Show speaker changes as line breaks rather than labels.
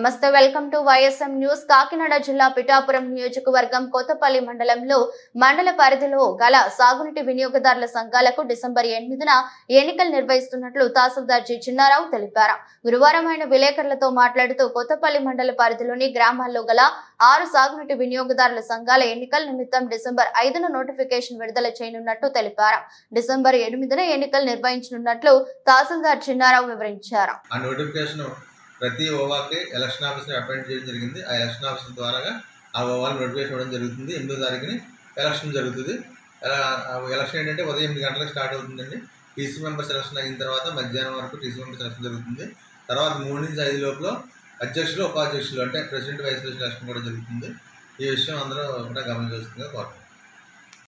నమస్తే welcome to YSM news. Kakinada జిల్లా పిఠాపురం నియోజకవర్గం కొత్తపల్లి మండలంలో మండల పరిధిలో గల సాగునీటి వినియోగదారుల సంఘాలకు డిసెంబర్ ఎనిమిదిన ఎన్నికలు నిర్వహిస్తున్నట్లు తహసీల్దార్ జి. చిన్నారావు తెలిపారు. గురువారం ఆయన విలేకరులతో మాట్లాడుతూ కొత్తపల్లి మండల పరిధిలోని గ్రామాల్లో గల ఆరు సాగునీటి వినియోగదారుల సంఘాల ఎన్నికల నిమిత్తం డిసెంబర్ ఐదున నోటిఫికేషన్ విడుదల చేయనున్నట్టు తెలిపారు. డిసెంబర్ ఎనిమిదిన ఎన్నికలు నిర్వహించనున్నట్లు తహసీల్దార్ చిన్నారావు వివరించారు.
ప్రతి ఓవాకి ఎలక్షన్ ఆఫీసర్ అపాయింట్ చేయడం జరిగింది. ఆ ఎలక్షన్ ఆఫీసర్ ద్వారా ఆ ఓవాకి నోటిఫికేషన్ ఇవ్వడం జరుగుతుంది. ఎనిమిదో తారీఖుని ఎలక్షన్ జరుగుతుంది. ఆ ఎలక్షన్ ఏంటంటే ఉదయం ఎనిమిది గంటలకు స్టార్ట్ అవుతుందండి. టీసీ మెంబర్స్ ఎలక్షన్ అయిన తర్వాత మధ్యాహ్నం వరకు టీసీ మెంబర్స్ ఎలక్షన్ జరుగుతుంది. తర్వాత మూడు నుంచి ఐదు లోపల అధ్యక్షులు ఉపాధ్యక్షులు అంటే ప్రెసిడెంట్ వైస్ ప్రెసిడెంట్ ఎలక్షన్ కూడా జరుగుతుంది. ఈ విషయం అందరూ కూడా గమనించవలసిందిగా కోరుతున్నాను